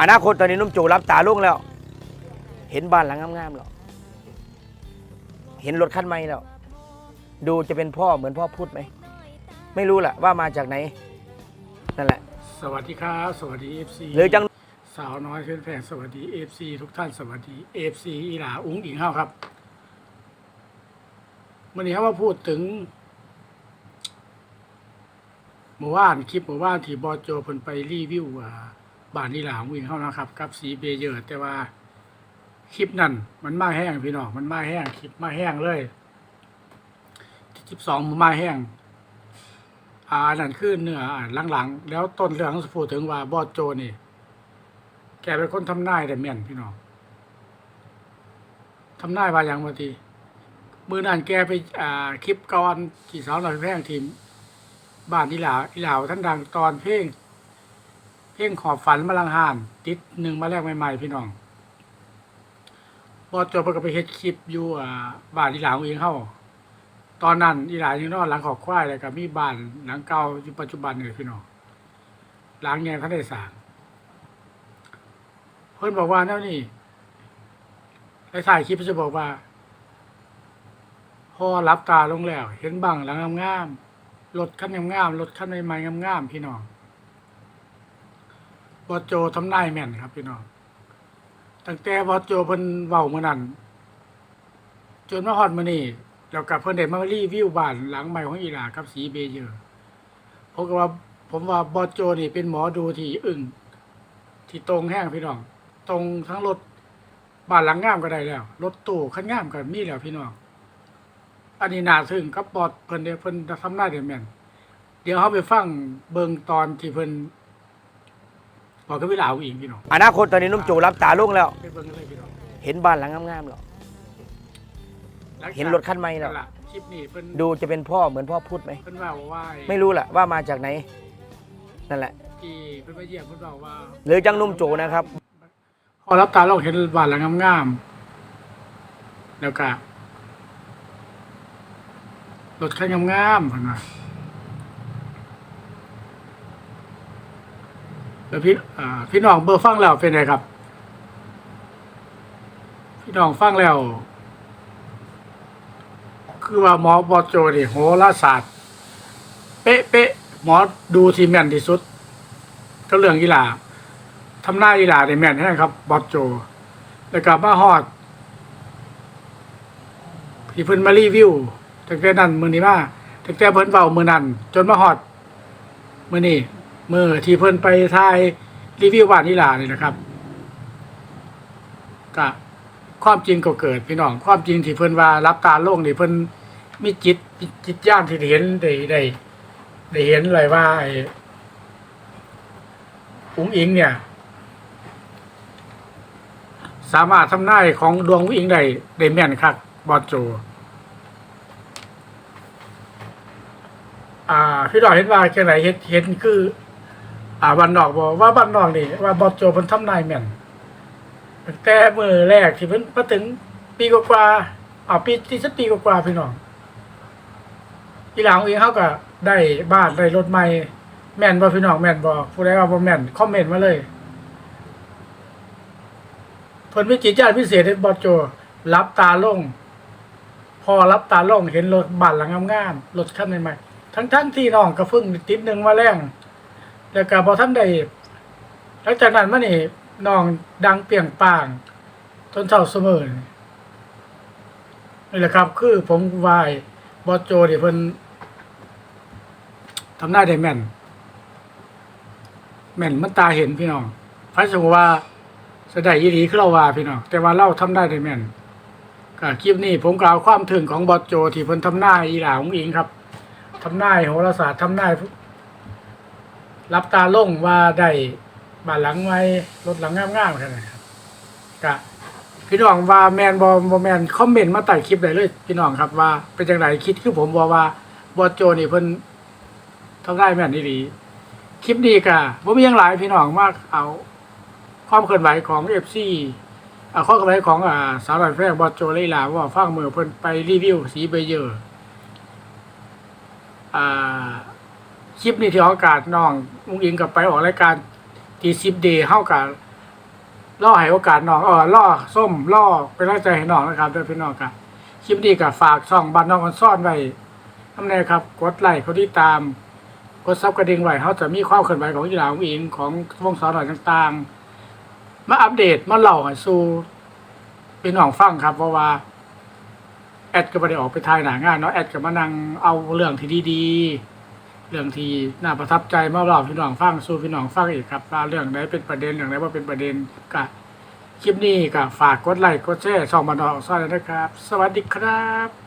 อนาคตตอนนี้นุ่มโจรับตาลุงแล้ว เห็นบ้านหลังงามๆแล้วเห็นรถคันใหม่แล้ว ดูจะเป็นพ่อเหมือนพ่อพูดไหม ไม่รู้แหละว่ามาจากไหน นั่นแหละ สวัสดีครับ สวัสดี FC หรือจังสาวน้อยเพื่อนแฟนสวัสดี FC ทุกท่านสวัสดี FC อีหลาอุ้งอิงเฮาครับวันนี้เขามาพูดถึงเมื่อวานคลิปเมื่อวานที่บอโจเพิ่นไปรีวิวอ่า บ้านอีหลาอุ้งอิงเฮานะครับ กับสีเบเยอร์แต่ว่าคลิปนั้นมันมาแห้งพี่น้องมันมาแห้งคลิปมาแห้งเลยคลิปสองมันมาแห้งอ่านั่นคือเนื้ออ่าหลังๆ แล้วต้นเรื่องเขาพูดถึงว่าบอสโจนี่ แกเป็นคนทำนายได้แม่นพี่น้องทำนายว่าอย่างว่าทีมือนั่นแกไปอ่าคลิปก่อนที่สาวหน่อยแพร่งทีมบ้านอีหลาอีหลาวท่านดังตอนเพลง เพลงขอบฝันมาลังหาน ติดหนึ่งมาแรกใหม่ๆพี่น้องบอจเพิ่นก็ไปเฮ็ดคลิปอยู่อ่าบ้านอีหลาวเองเข้าตอนนั้นอีหลานยังนอนหลังขอบควายเลยกับมีบ้านหลังเก่าอยู่ปัจจุบันเลยพี่น้องหลังแงท่านได้สางเพิ่นบอกว่าแนวนี้ไอ้ถ่ายคลิปจะบอกว่าพอรับตาลงแล้ว เห็นบังหลังงามๆรถคันงามๆรถคันใหม่ๆงามๆพี่น้อง บอโจทำนายแม่นครับ พี่น้องตั้งแต่บอโจเพิ่นเว้ามื้อนั้นจนมาฮอดมื้อนี้แล้วกับเพิ่นได้มารีวิวบ้านหลังใหม่ของอีหลากับสีเบเยอร์ผมก็ว่าผมว่าบอโจนี่เป็นหมอดูที่อึ้งที่ตรงแห้งพี่น้อง ตรงทั้งรถบ้านหลังงามก็ได้แล้วรถตู้คันงามก็มีแล้วพี่น้องอันนี้น่าทึ่งกับบอสเพิ่นเด้เพิ่นทำหน้าได้แม่นเดี๋ยวเฮาไปฟังเบิ่งตอนที่เพิ่น บอกกับพี่หลาอีกพี่น้องอนาคตตอนนี้นุ่มโจรับตาลุงแล้ว ไปเบิ่งกันเลยพี่น้องเห็นบ้านหลังงามๆแล้วหลังจากเห็นรถคันใหม่แล้วนั่นล่ะคลิปนี้เพิ่นดูจะเป็นพ่อเหมือนพ่อพูดไหม เพิ่นว่าว่าไม่รู้แหละว่ามาจากไหน นั่นแหละ ที่เพิ่นมาเยี่ยมเพิ่นบอกว่า หรือจังนุ่มโจนะครับ พอรับตาเราเห็นบ้านหลังงามๆแล้วก็รถคันงามๆเพิ่นว่า แล้วพี่พี่น้องเบอร์ฟังแล้วเป็นไงครับ พี่น้องฟังแล้ว คือว่าหมอบอโจนี่โหราศาสตร์ เป๊ะเป๊ะหมอดูที่แม่นที่สุดก็เรื่องกีฬาทำหน้าอีหลาในแม่นให้ครับ บอโจ แล้วก็มาฮอดที่เพิ่นมารีวิวตั้งแต่นั้นมือนี้มาตั้งแต่เพิ่นเว้ามือนั้นจนมาฮอดมือนี้ เมื้อที่เพิ่นไปถ่ายรีวิวบ้านอีหลานี่นะครับก็ความจริงก็เกิดพี่น้อง ความจริงที่เพิ่นว่ารับตาโลกนี่เพิ่นมีจิตจิตย่านที่เห็นได้ได้ได้เห็นเลยว่าไอ้อุ้งอิงเนี่ย สามารถทำนายของดวงวิงได้ได้แม่นครับบอสโจอ่าพี่ดอกเห็นว่าแค่ไหนเห็นเห็นคือ อ่าบ้านนอกบอกว่าบ้านนอกนี่ว่าบอสโจเพิ่นทำนายแม่นตั้งแต่มือแรกที่เพิ่นมาถึงปีกว่าๆอ่าปีที่สักปีกว่าๆพี่น้องอีหลังเองเขาก็ได้บ้านได้รถใหม่แม่นบ่พี่น้องแม่นบ่ผู้ใดว่าบ่แม่นคอมเมนต์มาเลยเพิ่นมีจิตญาณพิเศษให้บอสโจรับตาลงพอรับตาลงเห็นรถบัตรหลังงามๆรถคันใหม่ๆทั้งๆที่น้องก็เพิ่งติดหนึ่งมาแรง แล้วก็บอท่านได้หลังจากนั้นมานี่น้องดังเปรียงป่างจนเท่าเสมอนี่แหละครับ คือผมวายบอโจเดี๋ยเพิ่นทำหน้าได้แม่น แม่นมันตาเห็นพี่น้องพระสงฆ์ว่าแสดงยีดีคือเราว่าพี่น้องแต่ว่าเราทำได้ได้แม่นก็คลิปนี้ผมกล่าวความถึงของบอสโจที่เพิ่นทำนาอีหลาของอิงครับทำนาโหราศาสตร์ทำนา รับตาลงว่าได้บ้านหลังไว้รถหลังงามๆแค่นั้นครับก็พี่น้องว่าแมนบอบอแมนคอมเมนต์มาใต้คลิปได้เลย พี่น้องครับว่าเป็นจังไดคิดคือผมบอกว่าบอโจนี่เพิ่นทำได้แม่นอีหลีคลิปนี้ก็บ่มีหยังหลายพี่น้องมากเอาความเคลื่อนไหวของเอฟซีเอาความเคลื่อนไหวของอ่าสาวหน่อยแฟงบอโจเลยลาว่าฟังมือเพิ่นไปรีวิวสีเบเยอร์อ่า คลิปนี้ที่ออกอากาศน้องมุงอิงกับไปออกรายการทีซิปเดย์เฮากับล่อให้โอกาสน้องเออล่อส้มล่อเป็นกำลังใจให้น้องนะครับด้วยพี่น้องครับคลิปนี้ก็ฝากช่องบ้านน้องคนซ่อนไว้ทำไงครับ กดไลค์กดติดตาม กดซับกระดิ่งไว้เขาจะมีความเคลื่อนไหวของกีฬาของอิงของวงสอนหน่อยต่างๆ มาอัปเดตมาเล่าให้สู่พี่น้องฟังครับ เพราะว่า แอดก็ไม่ได้ออกไปถ่ายหนางานเนาะแอดก็มานั่งเอาเรื่องที่ดีๆ เรื่องที่น่าประทับใจมาเล่าพี่น้องฟังสู่พี่น้องฟังอีกครับว่าเรื่องไหนเป็นประเด็นเรื่องไหนว่าเป็นประเด็นก็คลิปนี้ก็ฝากกดไลค์กดแชร์ช่องบานออกซ่อนเลยนะครับ สวัสดีครับ